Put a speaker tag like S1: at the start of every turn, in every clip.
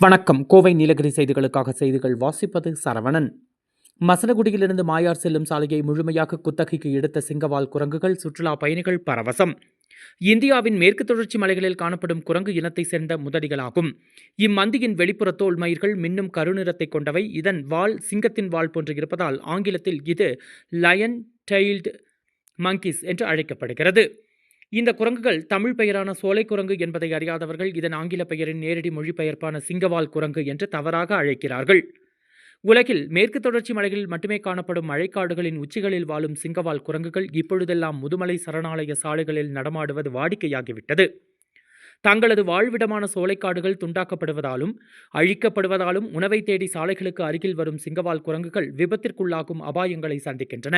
S1: வணக்கம். கோவை நீலகிரி செய்திகளுக்காக செய்திகள் வாசிப்பது சரவணன். மசனகுடியிலிருந்து மாயார் செல்லும் சாலையை முழுமையாக குத்தகைக்கு எடுத்த சிங்கவால் குரங்குகள் சுற்றுலா பயணிகள் பரவசம். இந்தியாவின் மேற்கு தொடர்ச்சி மலைகளில் காணப்படும் குரங்கு இனத்தை சேர்ந்த முதலிகளாகும். இம்மந்தியின் வெளிப்புற தோல் மயிர்கள் மின்னும் கருநிறத்தை கொண்டவை. இதன் வால் சிங்கத்தின் வால் போன்று இருப்பதால் ஆங்கிலத்தில் இது லயன் டெயில்டு மங்கிஸ் என்று அழைக்கப்படுகிறது. இந்த குரங்குகள் தமிழ் பெயரான சோலை குரங்கு என்பதை அறியாதவர்கள் இதன் ஆங்கில பெயரின் நேரடி மொழிபெயர்ப்பான சிங்கவால் குரங்கு என்று தவறாக அழைக்கிறார்கள். உலகில் மேற்கு தொடர்ச்சி மலைகளில் மட்டுமே காணப்படும் மழைக்காடுகளின் உச்சிகளில் வாழும் சிங்கவால் குரங்குகள் இப்பொழுதெல்லாம் முதுமலை சரணாலய சாலைகளில் நடமாடுவது வாடிக்கையாகிவிட்டது. தங்களது வாழ்விடமான சோலைக்காடுகள் துண்டாக்கப்படுவதாலும் அழிக்கப்படுவதாலும் உணவை தேடி சாலைகளுக்கு அருகில் வரும் சிங்கவால் குரங்குகள் விபத்திற்குள்ளாகும் அபாயங்களை சந்திக்கின்றன.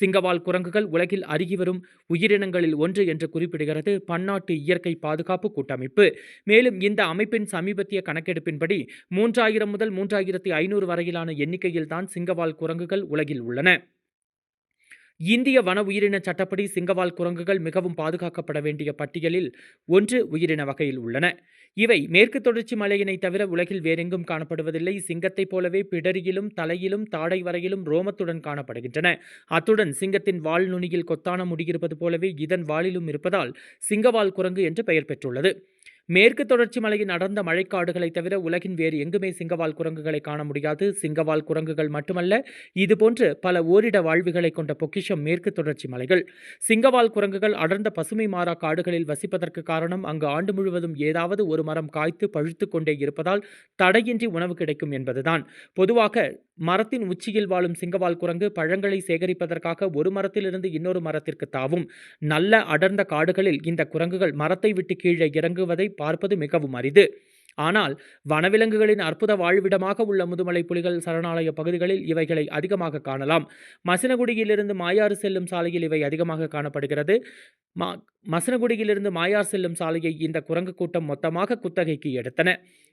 S1: சிங்கவால் குரங்குகள் உலகில் அருகி வரும் உயிரினங்களில் ஒன்று என்று குறிப்பிடுகிறது பன்னாட்டு இயற்கை பாதுகாப்பு கூட்டமைப்பு. மேலும் இந்த அமைப்பின் சமீபத்திய கணக்கெடுப்பின்படி மூன்றாயிரம் முதல் மூன்றாயிரத்தி ஐநூறு வரையிலான எண்ணிக்கையில்தான் சிங்கவால் குரங்குகள் உலகில் உள்ளன. இந்திய வன உயிரின சட்டப்படி சிங்கவால் குரங்குகள் மிகவும் பாதுகாக்கப்பட வேண்டிய பட்டியலில் ஒன்று உயிரின வகையில் உள்ளன. இவை மேற்கு தொடர்ச்சி மலையினை தவிர உலகில் வேறெங்கும் காணப்படுவதில்லை. சிங்கத்தைப் போலவே பிடரியிலும் தலையிலும் தாடை வரையிலும் ரோமத்துடன் காணப்படுகின்றன. அத்துடன் சிங்கத்தின் வால் நுனியில் கொத்தான முடியிருப்பது போலவே இதன் வாளிலும் இருப்பதால் சிங்கவால் குரங்கு என்று பெயர் பெற்றுள்ளது. மேற்கு தொடர்ச்சி மலையின் அடர்ந்த மழைக்காடுகளை தவிர உலகின் வேறு எங்குமே சிங்கவால் குரங்குகளை காண முடியாது. சிங்கவால் குரங்குகள் மட்டுமல்ல இதுபோன்று பல ஓரிட வாழ்வுகளை கொண்ட பொக்கிஷம் மேற்கு தொடர்ச்சி மலைகள். சிங்கவால் குரங்குகள் அடர்ந்த பசுமை மாறா காடுகளில் வசிப்பதற்கு காரணம் அங்கு ஆண்டு முழுவதும் ஏதாவது ஒரு மரம் காய்த்து பழுத்து கொண்டே இருப்பதால் தடையின்றி உணவு கிடைக்கும் என்பதுதான். பொதுவாக மரத்தின் உச்சியில் வாழும் சிங்கவால் குரங்கு பழங்களை சேகரிப்பதற்காக ஒரு மரத்திலிருந்து இன்னொரு மரத்திற்கு தாவும். நல்ல அடர்ந்த காடுகளில் இந்த குரங்குகள் மரத்தை விட்டு கீழே இறங்குவதை பார்ப்பது மிகவும் அரிது. ஆனால் வனவிலங்குகளின் அற்புத வாழ்விடமாக உள்ள முதுமலை புலிகள் சரணாலய பகுதிகளில் இவைகளை அதிகமாக காணலாம். மசினகுடியிலிருந்து மாயாறு செல்லும் சாலையில் இவை அதிகமாக காணப்படுகிறது. மா மசனகுடியிலிருந்து மாயார் செல்லும் சாலையை இந்த குரங்கு கூட்டம் மொத்தமாக குத்தகைக்கு எடுத்தன.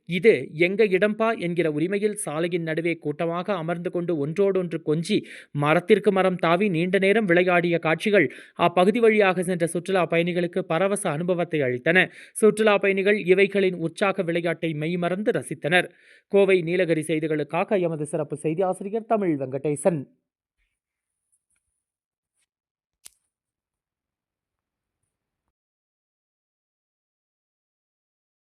S1: இது எங்க இடம்பா என்கிற உரிமையில் சாலையின் நடுவே கூட்டமாக அமர்ந்து கொண்டு ஒன்றோடொன்று கொஞ்சி மரத்திற்கு மரம் தாவி நீண்ட நேரம் விளையாடிய காட்சிகள் அப்பகுதி வழியாக சென்ற சுற்றுலா பயணிகளுக்கு பரவச அனுபவத்தை அளித்தன. சுற்றுலா பயணிகள் இவைகளின் உற்சாக விளையாட்டை மெய்மறந்து ரசித்தனர். கோவை நீலகிரி செய்திகளுக்காக எமது சிறப்பு செய்தி ஆசிரியர் தமிழ் வெங்கடேசன்.